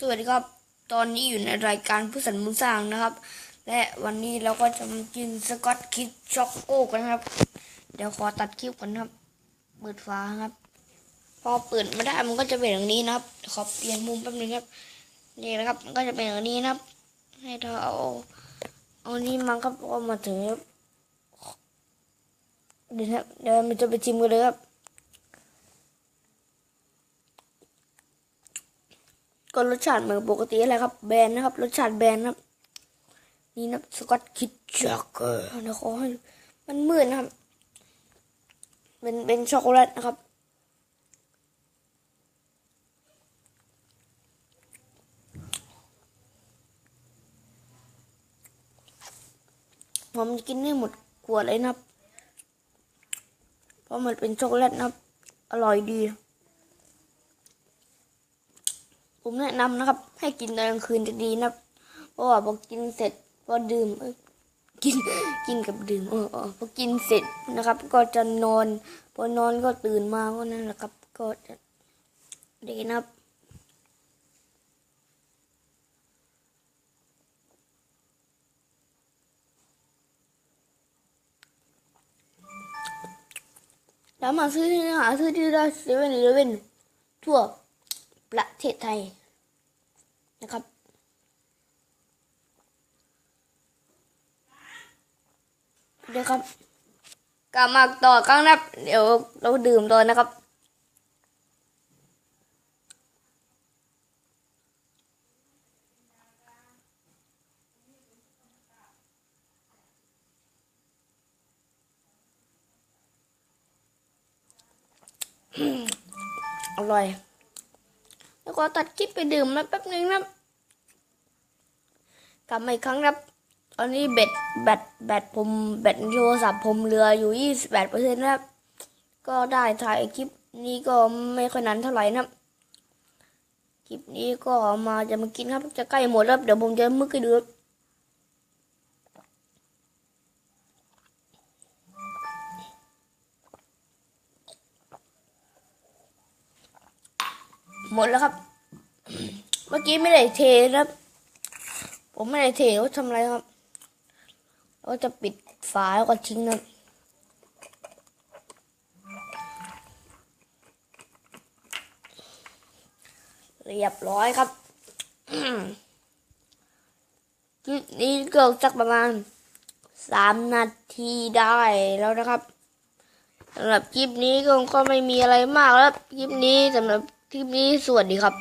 สวัสดีครับ ตอนนี้อยู่ในรายการผู้สันมุนสร้างนะครับ และวันนี้เราก็จะมากินสกอตคิดช็อกโก้กันครับ เดี๋ยวขอตัดคลิปก่อนครับ เปิดฟ้าครับ พอเปิดไม่ได้มันก็จะเป็นอย่างนี้นะครับ ขอเปลี่ยนมุมแป๊บนึงครับ นี่นะครับ มันก็จะเป็นอย่างนี้นะครับ ให้เราเอาเอานี้มาครับก็มาถึงครับเดี๋ยวนะครับเดี๋ยวมันจะไปชิมกันเลยครับ ก็รสชาติเหมือนปกติอะไรครับ แบรนด์นะครับ รสชาติแบรนด์นะครับ นี่นะสกอตคิดจ็อกเกอร์นะขอให้มันมืดนะครับ เป็นเป็นช็อกโกแลตนะครับผมกินให้หมดขวดเลยนะครับ เพราะมันเป็นช็อกโกแลตนะครับ อร่อยดี ผมแนะนำนะครับ ให้กินตอนกลางคืนจะดีนะเพราะว่าพอกินเสร็จพอดื่มกินกินกับดื่มเออเออพอกินเสร็จนะครับ ก็จะนอน พอนอนก็ตื่นมาก็นั่นแหละครับ ก็จะดีนะครับแล้วมาซื้อที่หาซื้อที่ได้เซเว่นอีเลเว่นทั่ว ประเทศไทยนะครับเดี๋ยวครับกลับมาต่อครั้งนับเดี๋ยวเราดื่มต่อนะครับอร่อย แล้วก็ตัดคลิปไปดื่มแล้วแป๊บนึงนะกลับมาอีกครั้งครับ ตอนนี้แบตแบตแบตผมแบตโทรศัพท์ผมเหลืออยู่ยี่สิบแปดเปอร์เซ็นต์นะครับ ก็ได้ถ่ายคลิปนี้ก็ไม่ค่อยนานเท่าไหร่นะครับคลิปนี้ก็มาจะมากินครับ จะใกล้หมดแล้วเดี๋ยวผมจะมึกให้ดู หมดแล้วครับ เมื่อกี้ไม่ได้เทนะครับ ผมไม่ได้เทว่าทำอะไรครับเราจะปิดฝาแล้วก็ทิ้งนะเรียบร้อยครับคลิปนี้เก็สักประมาณสามนาทีได้แล้วนะครับสำหรับคลิปนี้ก็ไม่มีอะไรมากแล้วครับคลิปนี้สำหรับ คลิปนี้สวัสดีครับ